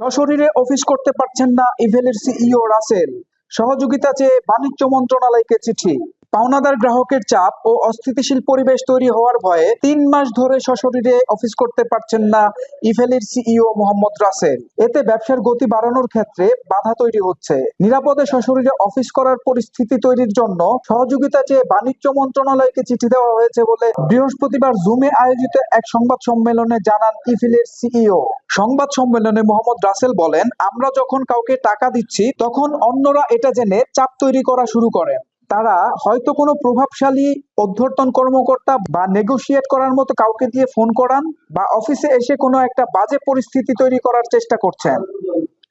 সশরীরে অফিস করতে পারছেন না ইভেলের সিইও রাসেল। সহযোগিতা চেয়ে বাণিজ্য মন্ত্রণালয়কে চিঠি। পাওনাদার গ্রাহকের চাপ ও অস্থিতিশীল পরিবেশ তৈরি হওয়ার ভয়ে তিন মাস ধরে সশরীরে অফিস করতে পারছেন না ইভেলের সিইও মোহাম্মদ রাসেল। এতে ব্যবসার গতি বাড়ানোর ক্ষেত্রে বাধা তৈরি হচ্ছে। নিরাপদে সশরীরে অফিস করার পরিস্থিতি তৈরির জন্য সহযোগিতা চেয়ে বাণিজ্য মন্ত্রণালয়কে চিঠি দেওয়া হয়েছে বলে বৃহস্পতিবার জুমে আয়োজিত এক সংবাদ সম্মেলনে জানান ইফিলের সিইও। সংবাদ সম্মেলনে মোহাম্মদ রাসেল বলেন, আমরা যখন কাউকে টাকা দিচ্ছি, তখন অন্যরা এটা জেনে চাপ তৈরি করা শুরু করেন। তারা হয়তো কোনো প্রভাবশালী অধ্যর্তন কর্মকর্তা বা নেগোসিয়েট করার মতো কাউকে দিয়ে ফোন করান বা অফিসে এসে কোনো একটা বাজে পরিস্থিতি তৈরি করার চেষ্টা করছেন।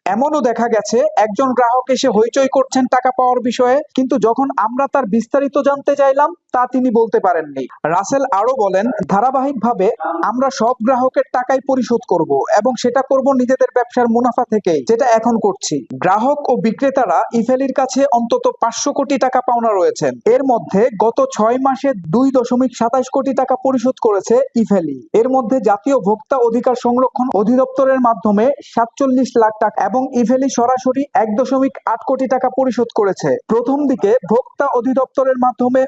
এমনও দেখা গেছে, একজন গ্রাহক এসে হইচই করছেন টাকা পাওয়ার বিষয়ে, কিন্তু যখন আমরা তার বিস্তারিত জানতে চাইলাম তা তিনি বলতে পারেননি। রাসেল আরও বলেন, ধারাবাহিকভাবে আমরা সব গ্রাহকের টাকাই পরিশোধ করব এবং সেটা করব নিজেদের ব্যবসার মুনাফা থেকেই, যেটা এখন করছি। গ্রাহক ও বিক্রেতারা ইফেলির কাছে অন্তত পাঁচশো কোটি টাকা পাওনা রয়েছেন। এর মধ্যে গত ছয় মাসে দুই দশমিক সাতাশ কোটি টাকা পরিশোধ করেছে ইফেলি। এর মধ্যে জাতীয় ভোক্তা অধিকার সংরক্ষণ অধিদপ্তরের মাধ্যমে সাতচল্লিশ লাখ টাকা এবং ইভেলি সরাসরি এক দশমিক আট কোটি টাকা পরিশোধ করেছে। প্রথম দিকে ভোক্তা অধিদপ্তরের মাধ্যমে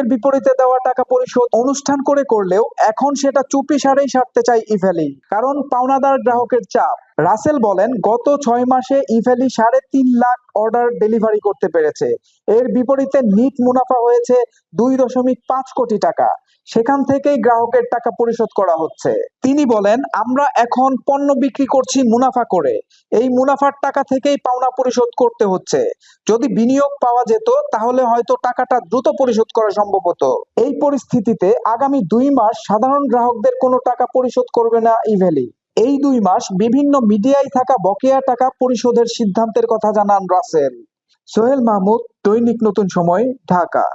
অভিযোগের বিপরীতে দেওয়া টাকা পরিশোধ অনুষ্ঠান করে করলেও এখন সেটা চুপি সারেই সারতে চায় ইভ্যালি কারণ পাওনাদার গ্রাহকের চাপ। রাসেল বলেন, গত ছয় মাসে ইভেলি সাড়ে তিন লাখ অর্ডার ডেলিভারি করতে পেরেছে। এর বিপরীতে নিট মুনাফা হয়েছে দুই দশমিক পাঁচ কোটি টাকা। সেখান থেকেই গ্রাহকের টাকা পরিশোধ করা হচ্ছে। তিনি বলেন, আমরা এখন পণ্য বিক্রি করছি মুনাফা করে। এই মুনাফার টাকা থেকেই পাওনা পরিশোধ করতে হচ্ছে। যদি বিনিয়োগ পাওয়া যেত, তাহলে হয়তো টাকাটা দ্রুত পরিশোধ করা সম্ভব হতো। এই পরিস্থিতিতে আগামী দুই মাস সাধারণ গ্রাহকদের কোনো টাকা পরিশোধ করবে না ইভেলি এই দুই মাস বিভিন্ন মিডিয়ায় থাকা বকেয়া টাকা পরিশোধের সিদ্ধান্তের কথা জানান রাসেল। সোহেল মাহমুদ, দৈনিক নতুন সময়, ঢাকা।